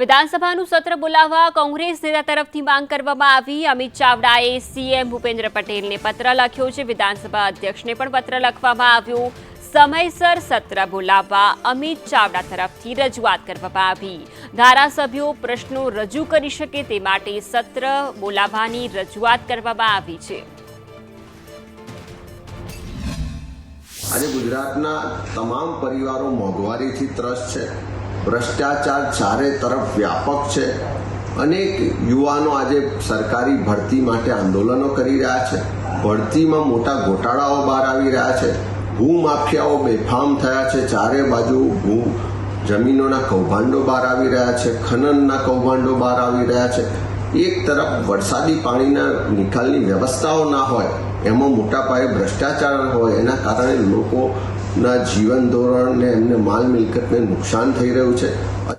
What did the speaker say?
વિધાનસભાનું સત્ર બોલાવવા કોંગ્રેસ નેતા તરફથી માંગ કરવામાં આવી. અમિત ચાવડાએ સીએમ ભૂપેન્દ્ર પટેલને પત્ર લખ્યો છે. વિધાનસભા અધ્યક્ષને પણ પત્ર લખવામાં આવ્યો. સમયસર સત્ર બોલાવવા અમિત ચાવડા તરફથી રજૂઆત કરવામાં આવી. ધારાસભ્યો પ્રશ્નો રજૂ કરી શકે તે માટે સત્ર બોલાવવાની રજૂઆત કરવામાં આવી છે. આજે ગુજરાતના તમામ પરિવારો મોંઘવારીથી ત્રસ્ત છે. ભ્રષ્ટાચાર ચારે તરફ વ્યાપક છે. અનેક યુવાનો આજે સરકારી ભરતી માટે આંદોલનો કરી રહ્યા છે. ભરતીમાં મોટા ગોટાળાઓ બહાર આવી રહ્યા છે. ભૂમાફિયાઓ બેફામ થયા છે. ચારે બાજુ ભૂ જમીનોના કૌભાંડો બહાર આવી રહ્યા છે. ખનનના કૌભાંડો બહાર આવી રહ્યા છે. એક તરફ વરસાદી પાણીના નિકાલની વ્યવસ્થાઓ ના હોય, એમાં મોટા પાયે ભ્રષ્ટાચાર હોય, એના કારણે લોકોના જીવન ધોરણને એમને માલ મિલકતને નુકસાન થઈ રહ્યું છે.